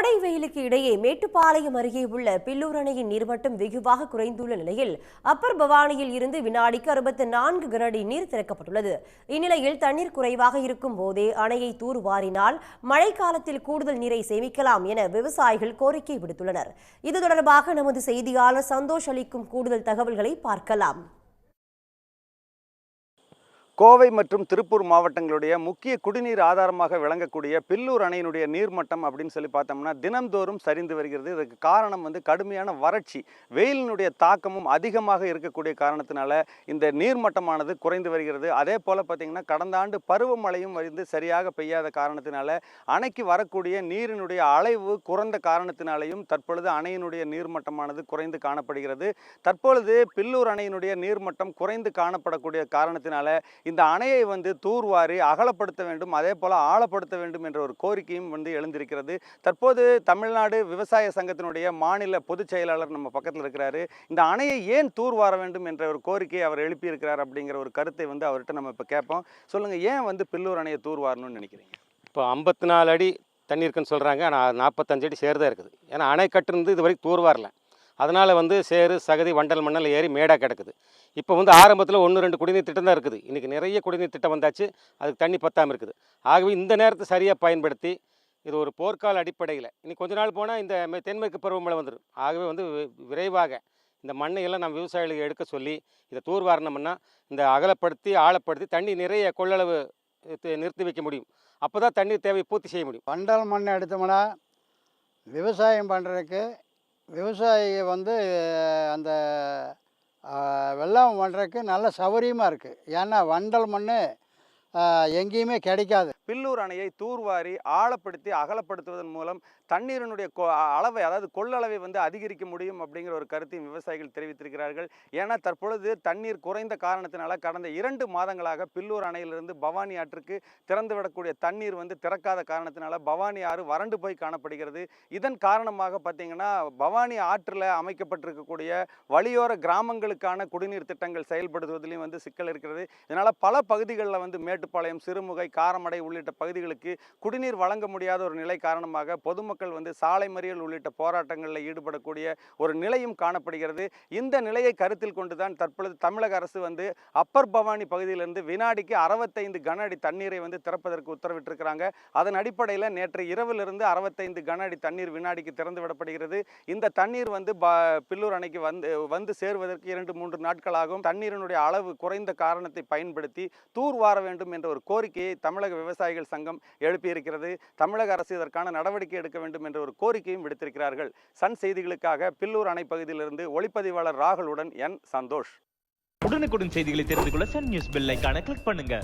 கோடை வெயிலுக்கு இடையே மேட்டுப்பாளையம் அருகே உள்ள பில்லூர் அணையின் நீர்மட்டம் வெகுவாக குறைந்துள்ள நிலையில் அப்பர் பவானியில் இருந்து வினாடிக்கு அறுபத்தி நான்கு கனஅடி நீர் திறக்கப்பட்டுள்ளது. இந்நிலையில் தண்ணீர் குறைவாக இருக்கும் போதே அணையை தூர்வாரினால் மழைக்காலத்தில் கூடுதல் நீரை சேமிக்கலாம் என விவசாயிகள் கோரிக்கை விடுத்துள்ளனர். இது தொடர்பாக நமது செய்தியாளர் சந்தோஷ் அளிக்கும் கூடுதல் தகவல்களை பார்க்கலாம். கோவை மற்றும் திருப்பூர் மாவட்டங்களுடைய முக்கிய குடிநீர் ஆதாரமாக விளங்கக்கூடிய பில்லூர் அணையினுடைய நீர்மட்டம் அப்படின்னு சொல்லி பார்த்தோம்னா தினந்தோறும் சரிந்து வருகிறது. இதுக்கு காரணம் வந்து கடுமையான வறட்சி. வெயிலினுடைய தாக்கமும் அதிகமாக இருக்கக்கூடிய காரணத்தினால இந்த நீர்மட்டமானது குறைந்து வருகிறது. அதே போல் பார்த்திங்கன்னா கடந்த ஆண்டு பருவமழையும் வந்து சரியாக பெய்யாத காரணத்தினால அணைக்கு வரக்கூடிய நீரினுடைய அளவு குறைந்த காரணத்தினாலையும் தற்பொழுது அணையினுடைய நீர்மட்டமானது குறைந்து காணப்படுகிறது. தற்பொழுது பில்லூர் அணையினுடைய நீர்மட்டம் குறைந்து காணப்படக்கூடிய காரணத்தினால இந்த அணையை வந்து தூர்வாரி அகலப்படுத்த வேண்டும் அதே போல் ஆழப்படுத்த வேண்டும் என்ற ஒரு கோரிக்கையும் வந்து எழுந்திருக்கிறது. தற்போது தமிழ்நாடு விவசாய சங்கத்தினுடைய மாநில பொதுச் செயலாளர் நம்ம பக்கத்தில் இருக்கிறாரு. இந்த அணையை ஏன் தூர்வார வேண்டும் என்ற ஒரு கோரிக்கையை அவர் எழுப்பியிருக்கிறார் அப்படிங்கிற ஒரு கருத்தை வந்து அவர்கிட்ட நம்ம இப்போ கேட்போம். சொல்லுங்கள் ஏன் வந்து பில்லூர் அணையை தூர்வாரணும்னு நினைக்கிறீங்க? இப்போ ஐம்பத்தி நாலு அடி தண்ணி இருக்குன்னு சொல்கிறாங்க ஆனால் நாற்பத்தஞ்சு அடி சேறு தான் இருக்குது. ஏன்னா அணை கட்டுருந்து இது வரைக்கும் தூர் அதனால் வந்து சேறு சகதி வண்டல் மண்ணல் ஏறி மேடாக கிடக்குது. இப்போ வந்து ஆரம்பத்தில் ஒன்று ரெண்டு குடிநீர் திட்டம் தான் இருக்குது. இன்றைக்கி நிறைய குடிநீர் திட்டம் வந்தாச்சு. அதுக்கு தண்ணி பத்தாமல் இருக்குது. ஆகவே இந்த நேரத்தை சரியாக பயன்படுத்தி இது ஒரு போர்க்கால அடிப்படையில். இனி கொஞ்ச நாள் போனால் இந்த தென்மேற்கு பருவமழை வந்துடும் ஆகவே வந்து வி- விரைவாக இந்த மண்ணை எல்லாம் நம்ம விவசாயிகளுக்கு எடுக்க சொல்லி இதை தூர்வாரணம்னா இந்த அகலப்படுத்தி ஆழப்படுத்தி தண்ணி நிறைய கொள்ளளவு நிறுத்தி வைக்க முடியும். அப்போ தான் தண்ணீர் தேவை பூர்த்தி செய்ய முடியும். வண்டல் மண்ணை எடுத்தோம்னா விவசாயம் பண்ணுறதுக்கு விவசாயி வந்து அந்த வெள்ளாமை பண்ணுறதுக்கு நல்ல சௌகரியமாக இருக்குது ஏன்னா வண்டல் மண் எங்கேயுமே கிடைக்காது. பில்லூர் அணையை தூர்வாரி ஆழப்படுத்தி அகலப்படுத்துவதன் மூலம் தண்ணீரினுடைய கொ அளவை அதாவது கொள்ளளவை வந்து அதிகரிக்க முடியும் அப்படிங்கிற ஒரு கருத்தையும் விவசாயிகள் தெரிவித்திருக்கிறார்கள். ஏன்னா தற்பொழுது தண்ணீர் குறைந்த காரணத்தினால கடந்த இரண்டு மாதங்களாக பில்லூர் அணையிலிருந்து பவானி ஆற்றுக்கு திறந்து விடக்கூடிய தண்ணீர் வந்து திறக்காத காரணத்தினால பவானி ஆறு வறண்டு போய் காணப்படுகிறது. இதன் காரணமாக பார்த்தீங்கன்னா பவானி ஆற்றில் அமைக்கப்பட்டிருக்கக்கூடிய வழியோர கிராமங்களுக்கான குடிநீர் திட்டங்கள் செயல்படுத்துவதிலையும் வந்து சிக்கல் இருக்கிறது. இதனால் பல பகுதிகளில் வந்து மேட்டுப்பாளையம் சிறுமுகை காரமடை உள்ளிட்ட பகுதிகளுக்கு குடிநீர் வழங்க முடியாத ஒரு நிலை காரணமாக பொதுமக்கள் வந்து சாலை மறியல் உள்ளிட்ட போராட்டங்களில் ஈடுபடக்கூடிய ஒரு நிலையும் காணப்படுகிறது. இந்த நிலையை கருத்தில் கொண்டுதான் தற்பொழுது தமிழக அரசு வந்து அப்பர் பவானி பகுதியிலிருந்து வினாடிக்கு அறுபத்தைந்து கன அடி தண்ணீரை வந்து திறப்பதற்கு உத்தரவிட்டிருக்கிறாங்க. அதன் அடிப்படையில் நேற்று இரவிலிருந்து அறுபத்தைந்து கன அடி தண்ணீர் வினாடிக்கு திறந்து விடப்படுகிறது. இந்த தண்ணீர் வந்து பில்லூர் அணைக்கு வந்து வந்து சேருவதற்கு இரண்டு மூன்று நாட்களாகும் தண்ணீரினுடைய அளவு குறைந்த காரணத்தை பயன்படுத்தி தூர்வார வேண்டும் என்ற ஒரு கோரிக்கையை தமிழக விவசாய விவசாயிகள் சங்கம் எழுப்பியிருக்கிறது. தமிழக அரசு இதற்கான நடவடிக்கை எடுக்க வேண்டும் என்ற ஒரு கோரிக்கையும் விடுத்திருக்கிறார்கள். சன் செய்திகளுக்காக பில்லூர் அணை பகுதியிலிருந்து ஒளிப்பதிவாளர் ராகுலுடன் என் சந்தோஷ். உடனுக்குடன் செய்திகளை தெரிந்து கொள்ள சன் நியூஸ் பெல் கிளிக் பண்ணுங்க.